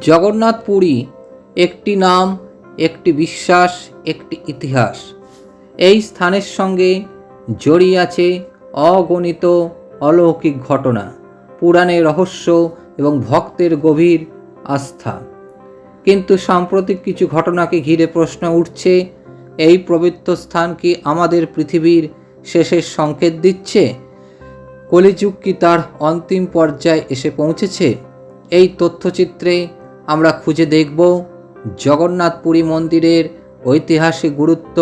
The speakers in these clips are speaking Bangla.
জগন্নাথ পুরী, একটি নাম, একটি বিশ্বাস, একটি ইতিহাস। এই স্থানের সঙ্গে জড়িয়ে আছে অগণিত অলৌকিক ঘটনা, পুরাণের রহস্য এবং ভক্তের গভীর আস্থা। কিন্তু সাম্প্রতিক কিছু ঘটনাকে ঘিরে প্রশ্ন উঠছে, এই পবিত্র স্থান কি আমাদের পৃথিবীর শেষের সংকেত দিচ্ছে? কলিযুগ কি তার অন্তিম পর্যায়ে এসে পৌঁছেছে? এই তথ্যচিত্রে আমরা খুঁজে দেখব জগন্নাথ পুরী মন্দিরের ঐতিহাসিক গুরুত্ব,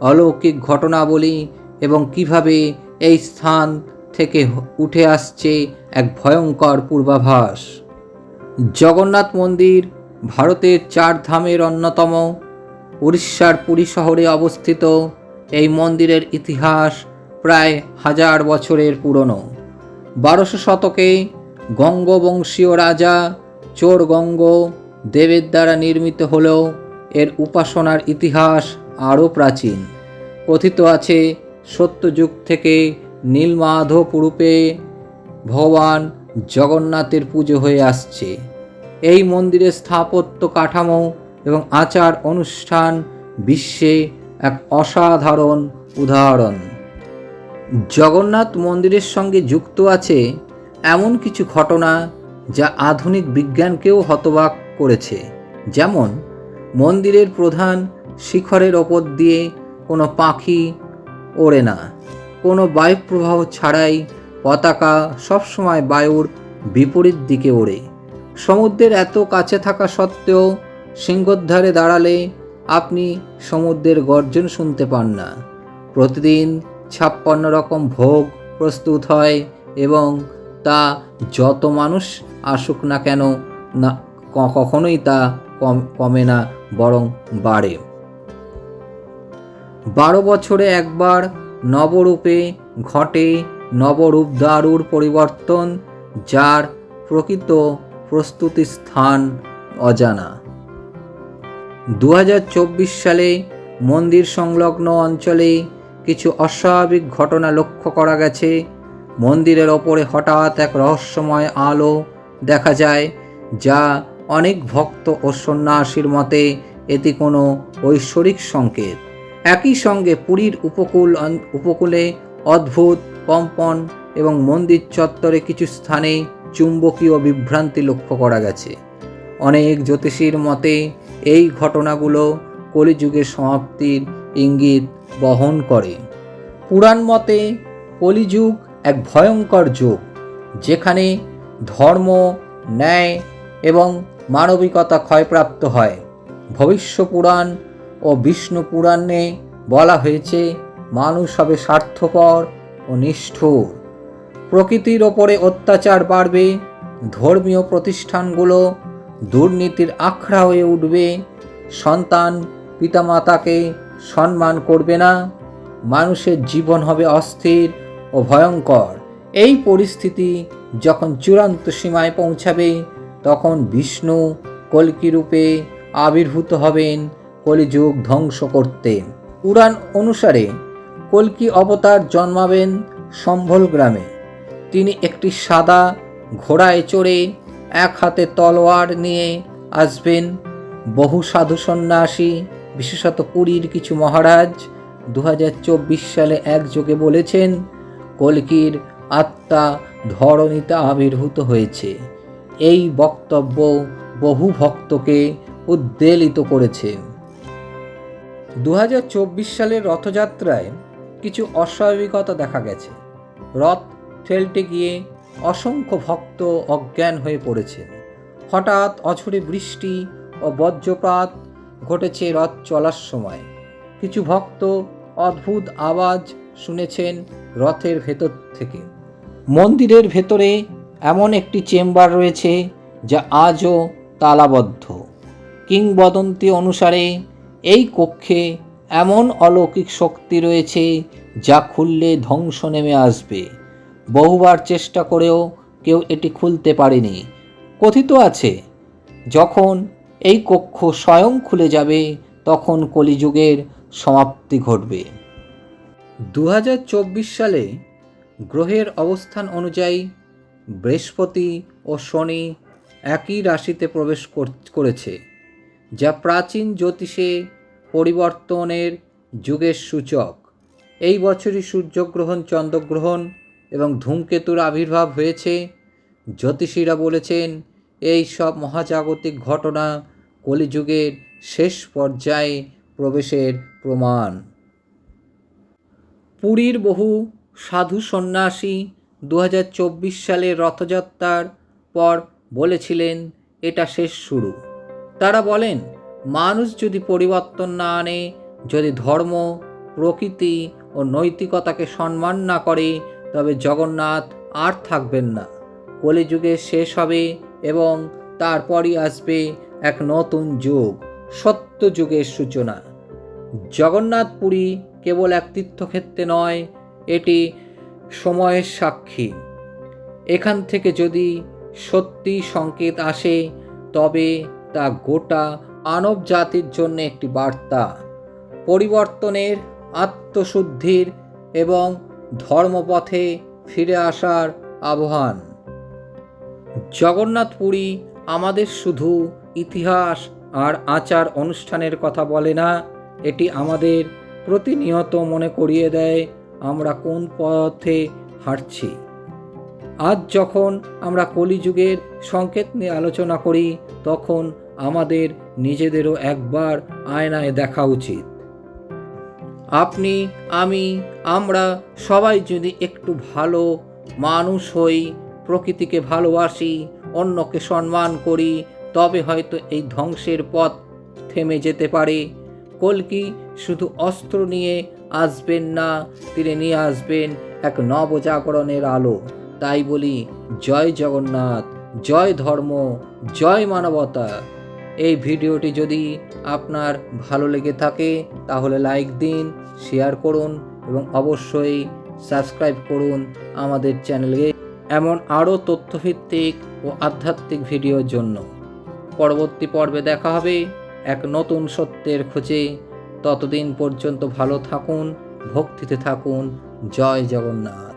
অলৌকিক ঘটনাবলী এবং কীভাবে এই স্থান থেকে উঠে আসছে এক ভয়ঙ্কর পূর্বাভাস। জগন্নাথ মন্দির ভারতের চার ধামের অন্যতম। উড়িষ্যার পুরী শহরে অবস্থিত এই মন্দিরের ইতিহাস প্রায় হাজার বছরের পুরনো। বারোশো শতকে গঙ্গবংশীয় রাজা চোর গঙ্গ দেবের দ্বারা নির্মিত হলেও এর উপাসনার ইতিহাস আরও প্রাচীন। কথিত আছে, সত্যযুগ থেকে নীলমাধব রূপে ভগবান জগন্নাথের পুজো হয়ে আসছে। এই মন্দিরের স্থাপত্য কাঠামো এবং আচার অনুষ্ঠান বিশ্বে এক অসাধারণ উদাহরণ। জগন্নাথ মন্দিরের সঙ্গে যুক্ত আছে এমন কিছু ঘটনা যা আধুনিক বিজ্ঞানকেও হতবাক করেছে। যেমন, মন্দিরের প্রধান শিখরের ওপর দিয়ে কোনো পাখি ওড়ে না। কোনো বায়ুপ্রবাহ ছাড়াই পতাকা সবসময় বায়ুর বিপরীত দিকে ওড়ে। সমুদ্রের এত কাছে থাকা সত্ত্বেও সিংহদ্বারে দাঁড়ালে আপনি সমুদ্রের গর্জন শুনতে পান না। প্রতিদিন ছাপ্পান্ন রকম ভোগ প্রস্তুত হয় এবং তা যত মানুষ আসুক না কেন, না কখনোই তা কম, কমে না, বরং বাড়ে। বারো বছরে একবার নবরূপে ঘটে নবরূপ দারুর পরিবর্তন, যার প্রকৃত প্রস্তুতি স্থান অজানা। দু হাজার চব্বিশ সালে মন্দির সংলগ্ন অঞ্চলে কিছু অস্বাভাবিক ঘটনা লক্ষ্য করা গেছে। মন্দিরের ওপরে হঠাৎ এক রহস্যময় আলো দেখা যায়, যা অনেক ভক্ত ও সন্ন্যাসীর মতে এটি কোনো ঐশ্বরিক সংকেত। একই সঙ্গে পুরীর উপকূল উপকূলে অদ্ভুত কম্পন এবং মন্দির চত্বরে কিছু স্থানে চুম্বকীয় বিভ্রান্তি লক্ষ্য করা গেছে। অনেক জ্যোতিষীর মতে এই ঘটনাগুলো কলিযুগের সমাপ্তির ইঙ্গিত বহন করে। পুরাণ মতে কলিযুগ এক ভয়ঙ্কর যুগ, যেখানে ধর্ম, ন্যায় এবং মানবিকতা ক্ষয়প্রাপ্ত হয়। ভবিষ্য পুরাণ ও বিষ্ণু পুরাণে বলা হয়েছে, মানুষ হবে স্বার্থপর ও নিষ্ঠুর। প্রকৃতির ওপরে অত্যাচার বাড়বে, ধর্মীয় প্রতিষ্ঠানগুলো দুর্নীতির আখড়া হয়ে উঠবে, সন্তান পিতামাতাকে সম্মান করবে না, মানুষের জীবন হবে অস্থির ও ভয়ঙ্কর। এই পরিস্থিতি যখন চূড়ান্ত সীমায় পৌঁছাবে, তখন বিষ্ণু কল্কি রূপে আবির্ভূত হবেন, কলিযুগ ধ্বংস করতে। পুরাণ অনুসারে কল্কি অবতার জন্মাবেন সম্ভল গ্রামে। তিনি একটি সাদা ঘোড়ায় চড়ে এক হাতে তলোয়ার নিয়ে আসবেন। বহু সাধু সন্ন্যাসী, বিশেষত পুরীর কিছু মহারাজ দু হাজার চব্বিশ সালে একযোগে বলেছেন কল্কির আত্মা ধরণীতে আবির্ভূত হয়েছে। এই বক্তব্য বহু ভক্তকে উদ্বেলিত করেছে। দু হাজার চব্বিশ সালের রথযাত্রায় কিছু অস্বাভাবিকতা দেখা গেছে। রথ ঠেলতে গিয়ে অসংখ্য ভক্ত অজ্ঞান হয়ে পড়েছে হঠাৎ অঝরে বৃষ্টি ও বজ্রপাত ঘটেছে রথ চলার সময়। কিছু ভক্ত অদ্ভুত আওয়াজ শুনেছেন রথের ভেতর থেকে। মন্দিরের ভেতরে এমন একটি চেম্বার রয়েছে যা আজও তালাবদ্ধ। কিংবদন্তি অনুসারে এই কক্ষে এমন অলৌকিক শক্তি রয়েছে যা খুললে ধ্বংস নেমে আসবে। বহুবার চেষ্টা করেও কেউ এটি খুলতে পারেনি। কথিত আছে, যখন এই কক্ষ স্বয়ং খুলে যাবে, তখন কলিযুগের সমাপ্তি ঘটবে। দু হাজার চব্বিশ সালে গ্রহের অবস্থান অনুযায়ী বৃহস্পতি ও শনি একই রাশিতে প্রবেশ কর- করেছে, যা প্রাচীন জ্যোতিষে পরিবর্তনের যুগের সূচক। এই বছরই সূর্যগ্রহণ, চন্দ্রগ্রহণ এবং ধূমকেতুর আবির্ভাব হয়েছে। জ্যোতিষীরা বলেছেন, এই সব মহাজাগতিক ঘটনা কলিযুগের শেষ পর্যায়ে প্রবেশের প্রমাণ। পুরীর বহু সাধু সন্ন্যাসী দু সালের রথযাত্রার পর বলেছিলেন, এটা শেষ শুরু। তারা বলেন, মানুষ যদি পরিবর্তন না আনে, যদি ধর্ম, প্রকৃতি ও নৈতিকতাকে সম্মান না করে, তবে জগন্নাথ আর থাকবেন না। কলিযুগে শেষ হবে এবং তারপরই আসবে এক নতুন যুগ সত্য যুগের সূচনা। জগন্নাথ পুরী কেবল এক তীর্থক্ষেত্রে নয়, এটি সময়ের সাক্ষী। এখান থেকে যদি সত্যি সংকেত আসে, তবে তা গোটা মানব জাতির জন্য একটি বার্তা। পরিবর্তনের, আত্মশুদ্ধির এবং ধর্মপথে ফিরে আসার আহ্বান। জগন্নাথ পুরী আমাদের শুধু ইতিহাস আর আচার অনুষ্ঠানের কথা বলে না, এটি আমাদের প্রতিনিয়ত মনে করিয়ে দেয়, আমরা কোন পথে হাঁটছি? আজ যখন আমরা কলিযুগের সংকেত নিয়ে আলোচনা করি, তখন আমাদের নিজেদেরও একবার আয়নায় দেখা উচিত। আপনি, আমি, আমরা সবাই যদি একটু ভালো মানুষ হই, প্রকৃতিকে ভালোবাসি, অন্যকে সম্মান করি, তবে হয়তো এই ধ্বংসের পথ থেমে যেতে পারে। কলকি শুধু অস্ত্র নিয়ে আসবেন না, তিনি নিয়ে আসবেন এক নবজাগরণের আলো। তাই বলি, জয় জগন্নাথ, জয় ধর্ম, জয় মানবতা। এই ভিডিওটি যদি আপনার ভালো লেগে থাকে, তাহলে লাইক দিন, শেয়ার করুন এবং অবশ্যই সাবস্ক্রাইব করুন আমাদের চ্যানেলে এমন আরও তথ্যভিত্তিক ও আধ্যাত্মিক ভিডিওর জন্য। পরবর্তী পর্বে দেখা হবে এক নতুন সত্যের খোঁজে। ততদিন পর্যন্ত ভালো থাকুন ভক্তিতে থাকুন। জয় জগন্নাথ।